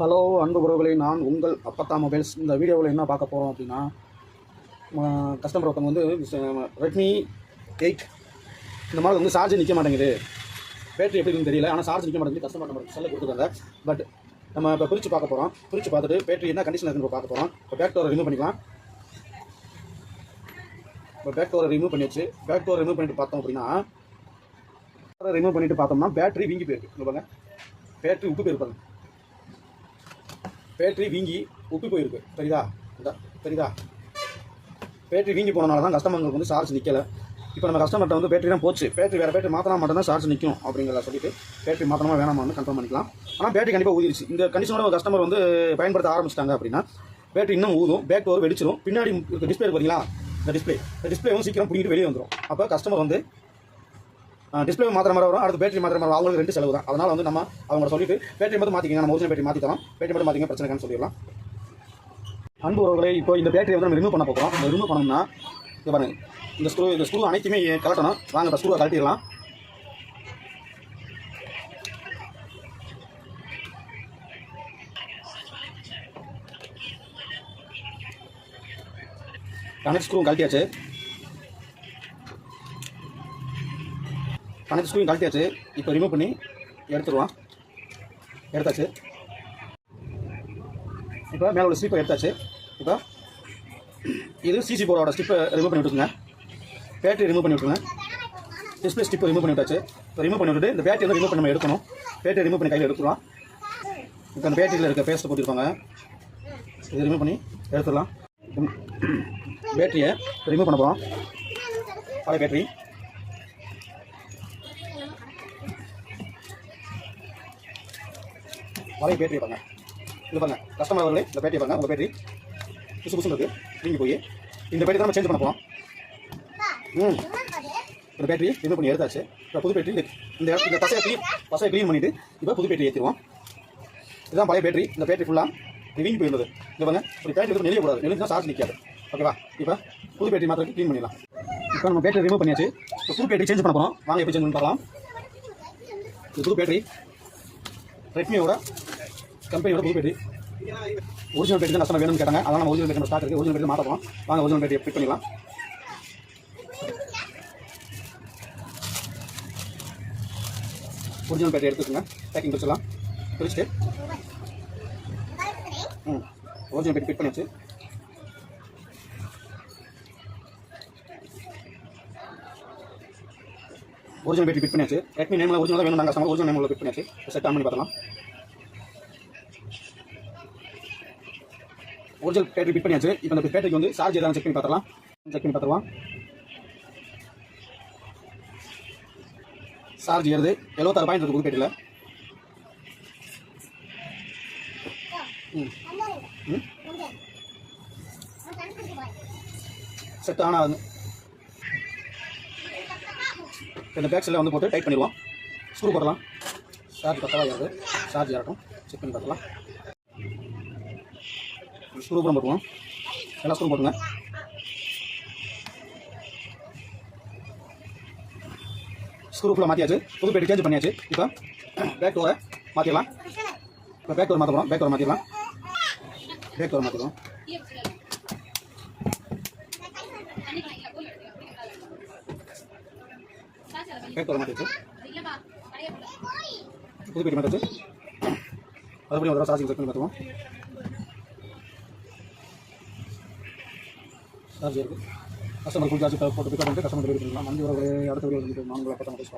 Hello அன்பு உறவுகளே நான் உங்கள் அப்பத்தா மொபைல்ஸ். இந்த வீடியோவில் என்ன பார்க்க போகிறோம் அப்படின்னா கஸ்டமர் ஒருத்தவங்க வந்து ரெட்மி எயிட் இந்த மாதிரி வந்து சார்ஜ் நிற்க மாட்டேங்குது. பேட்டரி எப்படி தெரியல. ஆனால் சார்ஜ் நிற்க மாட்டேங்குது. கஸ்டமர் நம்பர் செல்ல கொடுத்துருக்காங்க. பட் நம்ம இப்போ பிரித்து பார்க்க போகிறோம் பிரித்து பார்த்துட்டு பேட்டரி என்ன கண்டிஷன் இருக்குன்னு பார்க்க போகிறோம் இப்போ பேக் டோரை ரிமூவ் பண்ணிக்கலாம். இப்போ பேக் டோரை ரிமூவ் பண்ணியாச்சு. பேக் டோரை ரிமூவ் பண்ணிட்டு பார்த்தோம் அப்படின்னா ரிமூவ் பண்ணிட்டு பார்த்தோம்னா பேட்டரி வீங்கி போயிருக்கு. பேட்டரி உப்பு போயிருப்பாங்க பேட்டரி வீங்கி உப்பி போயிருக்கு. தெரியுதா? சரிதா தெரியுதா? பேட்டரி வீங்கி போனனால தான் கஸ்டமருக்கு வந்து சார்ஜ் நிற்கலை இப்போ நம்ம கஸ்டமர்கிட்ட வந்து பேட்டரி தான் போச்சு. பேட்டரி வேறு பேட்டரி மாற்றினா மட்டும் தான் சார்ஜ் நிற்கும் அப்படிங்கிறத சொல்லிட்டு பேட்டரி மாற்றமாக வேணாமான்னு கன்ஃபார்ம் பண்ணிக்கலாம். ஆனால் பேட்டரி கண்டிப்பாக ஊதிருச்சு இந்த கண்டிஷனோட ஒரு கஸ்டமர் வந்து பயன்படுத்த ஆரம்பிச்சிட்டாங்க அப்படின்னா பேட்டரி இன்னும் ஊதும் பேக் டோர் வெடிச்சிடும் பின்னாடி டிஸ்பிளே பார்த்தீங்களா இந்த டிஸ்பிளே இந்த டிஸ்பிளே வந்து சீக்கிரம் பிடிக்கிட்டு வெளியே வந்துடும் அப்போ கஸ்டமர் வந்து டிஸ்பிளே மாத்திர மாதிரி வரும். அடுத்து பேட்டரி மாத்திர மாதிரி வரும். அவங்களுக்கு ரெண்டு செலவு தான். அதனால் வந்து நம்ம அவங்க சொல்லிட்டு பேட்டரி மட்டும் மாற்றிக்கங்க நம்ம ஒரிஜினல் பேட்டரி மாற்றி தரோம் பேட்டரி மட்டும் மாற்றிங்க பிரச்சனை சொல்லிடலாம். அன்பு உறவுகளே இப்போ இந்த பேட்டரி வந்து நம்ம ரிமூவ் பண்ண போகிறோம் இந்த ரிமூவ் பண்ணோம்னா இது பாருங்க. இந்த ஸ்க்ரூ இந்த ஸ்க்ரூ அனைத்துமே கலட்டணும். வாங்க இப்போ ஸ்க்ரூவை கலட்டிடலாம் கனெக்ட் ஸ்க்ரூவும் கழட்டியாச்சு. அனைத்து ஸ்க்ரூவும் கழட்டியாச்சு. இப்போ ரிமூவ் பண்ணி எடுத்துருவோம் எடுத்தாச்சு. இப்போ மேலே உள்ள ஸ்லிப்பை எடுத்தாச்சு. இப்போ இது சிசி போர்டோட ஸ்டிப்பை ரிமூவ் பண்ணி விட்டுருங்க. பேட்டரி ரிமூவ் பண்ணி விட்டுருங்க. டிஸ்பிளே ஸ்டிப்பை ரிமூவ் பண்ணி விட்டாச்சு. இப்போ ரிமூவ் பண்ணி விட்டுட்டு இந்த பேட்டரி வந்து ரிமூவ் பண்ணி நம்ம எடுக்கணும். பேட்டரி ரிமூவ் பண்ணி கையில் எடுத்துக்கலாம் இப்போ அந்த பேட்டரியில் இருக்க பேஸ்ட்டை போட்டிருப்பாங்க. இது ரிமூவ் பண்ணி எடுத்துடலாம். பேட்டரியை ரிமூவ் பண்ண போகிறோம் பழைய பேட்டரி பழைய பேட்டரி பாருங்க. இது பாருங்க. கஸ்டமர் அவர்களே இந்த பேட்டரி பாருங்க. உங்கள் பேட்டரி புதுசு புதுசு இருக்கு. நீங்க போய் இந்த பேட்டரி தான் நம்ம சேஞ்ச் பண்ண போகிறோம் ம். இந்த பேட்டரி ரிமூவ் பண்ணி எடுத்தாச்சு. இப்போ புது பேட்டரி இந்த இந்த பசையை க்ளீன் பசையை க்ளீன் பண்ணிட்டு இப்போ புது பேட்டரி ஏற்றிடுவோம் இதுதான் பழைய பேட்டரி இந்த பேட்டரி ஃபுல்லாக வீங்கி போயிருந்தது. இந்த பாருங்க. ஒரு பேட்டரி வந்து நெளியக்கூடாது நெளிஞ்சா சார்ஜ் நிற்காது ஓகேவா இப்போ புது பேட்டரி மாத்திரம் க்ளீன் பண்ணிடலாம். இப்போ நம்ம பேட்டரி ரிமூவ் பண்ணியாச்சு. இப்போ புது பேட்டரி சேஞ்ச் பண்ண போகிறோம் வாங்க எப்படி சேஞ்ச் பண்ணி பார்க்கலாம். இது புது பேட்டரி ரெட்மியோட கம்பெனியோட புது பேட்டி ஒரிஜினல் பேட்டி தான் கஸ்டமர் வேணும்னு கேட்டாங்க. அதனால் நம்ம ஒரிஜினல் பேட்டி ஸ்டாக் இருக்குது ஒரிஜினல் பேட்டி மாற்ற போகிறோம் வாங்க ஒரிஜினல் பேட்டியை ஃபிட் பண்ணிக்கலாம் ஒரிஜினல் பேட்டி எடுத்துக்கோங்க. பேக்கிங் பிடிச்சலாம் பிடிச்சிட்டு ம். ஒரிஜினல் பேட்டி ஃபிட் பண்ணியாச்சு. ஒரிஜினல் பேட்டி ஃபிட் பண்ணியாச்சு. ரெட்மி நேமில் ஒரிஜினலாக வேணும் நாங்கள் ஒரிஜினல் நேமில் ஃபிட் பண்ணியாச்சு. செட் ஆன் பண்ணி பார்த்தலாம் ஒரிஜினல் பேட்டரி பிட் பண்ணியாச்சு. இப்போ அந்த பேட்டரிக்கு வந்து சார்ஜ் எதாவது செக் பண்ணி பார்த்துலாம் செக் பண்ணி பார்த்துருவோம் சார்ஜ் ஏறுது. எழுபத்தாறு பாயிண்ட் இருக்குது பேட்டரியில். செட் ஆன் ஆகுது. இந்த பேக் செல்லை வந்து போட்டு டைட் பண்ணிடுவோம். ஸ்க்ரூ போடலாம். சார்ஜ் பத்தவா ஏறுது. சார்ஜ் ஏறட்டும். செக் பண்ணி பார்த்துலாம் ஸ்க்ரூ கூட போட்டுவோம் எல்லாம் ஸ்க்ரூ போட்டுங்க. ஸ்க்ரூ ஃபுல்லாக மாற்றியாச்சு புது பேட்டி சேஞ்ச் பண்ணியாச்சு. இப்போ பேக் டோரை மாற்றிடலாம் இப்போ பேக் டோர் மாற்ற போகிறோம் பேக் டோர் மாற்றிடலாம் பேக் டோர் மாற்றிடுவோம் பேக் டோர் மாற்றிச்சு புது பேட்டி மாற்றியாச்சு அதுபடி ஒரு தடவை சார்ஜிங் செக் பண்ணி பார்த்துவோம் சார்ஜ் இருக்குது கஸ்டமர் ஃபுல் சார்ஜ் போட்டு பிக்கப் பண்ணிட்டு கஸ்டமர் டெலிவரி பண்ணலாம் மஞ்சள் ஒரு அடுத்த வீடியோ வந்து நான்கு பத்தாம் பேச